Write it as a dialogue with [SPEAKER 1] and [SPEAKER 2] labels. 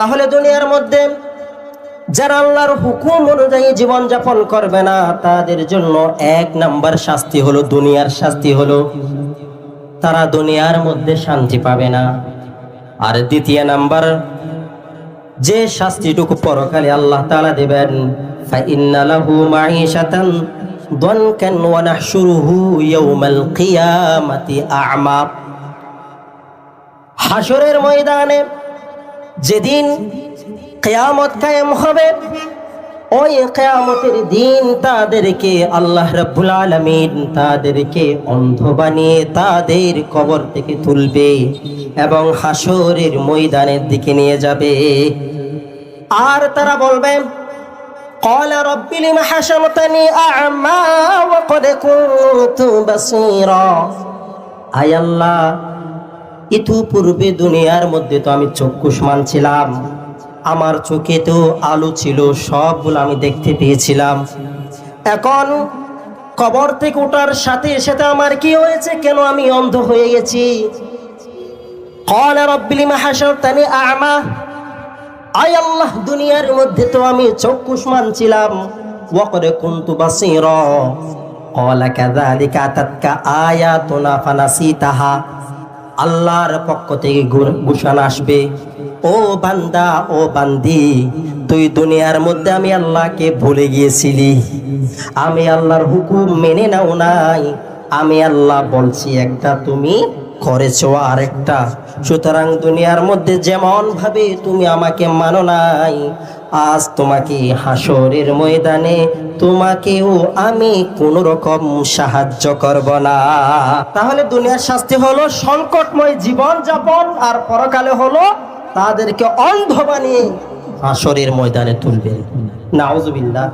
[SPEAKER 1] তাহলে দুনিয়ার মধ্যে যারা আল্লাহর হুকুম অনুযায়ী জীবন যাপন করবে না, তাদের জন্য এক নাম্বার শাস্তি হলো দুনিয়ার শাস্তি হলো তারা দুনিয়ার মধ্যে শান্তি পাবে না। আর দ্বিতীয় নাম্বার, যে শাস্তিটুকু পরকালে আল্লাহ তাআলা দেবেন, ফাইন্না লাহু মাঈশাতান দনকান ওয়া নাহশুরুহু ইয়াওমাল কিয়ামাতি আ'মা। হাসরের ময়দানে যেদিন কেয়ামত কায়েম হবে ওই কেয়ামতের দিন তাদেরকে আল্লাহ রাব্বুল আলামিন তাদেরকে অন্ধ বানিয়ে তাদের কবর থেকে তুলবে এবং হাসরের ময়দানের দিকে নিয়ে যাবে আর তারা বলবে قال رب لم حشرتني أعمى وقد كنت بصيرا আয় আল্লাহ ইতু পূর্বে দুনিয়ার মধ্যে তো আমি চক্ষুষ্মান ছিলাম আমার চোখে তো আলো ছিল সবগুলো আমি দেখতে পেয়েছিলাম এখন কবর থেকে ওঠার সাথে সাথে আমার কি হয়েছে কেন আমি অন্ধ হয়ে গেছি قال رب لم حشرتني أعمى আয় আল্লাহ দুনিয়ার মধ্যে তো আমি চক্ষুষ্মান ছিলাম ওয়াকরে কুনতু বাসীরা قال كذلك أتتك آياتنا فنسيتها আল্লাহর পক্ষ থেকে গুসান আসবে। ও বান্দা, ও বান্দি, তুই দুনিয়ার মধ্যে আমি আল্লাহকে ভুলে গিয়েছিলি। আমি আল্লাহর হুকুম মেনে নাও নাই। আমি আল্লাহ বলছি, একটা তুমি করেছ আরেকটা। সুতরাং দুনিয়ার মধ্যে যেমন ভাবে তুমি আমাকে মানো নাই, আজ তোমাকে হাসরের ময়দানে তোমাকেও আমি কোন রকম সাহায্য করব না। তাহলে দুনিয়ার শাস্তি হলো সংকটময় জীবন যাপন আর পরকালে হলো তাদেরকে অন্ধ বানিয়ে হাসরের ময়দানে তুলবে। নাউজুবিল্লাহ।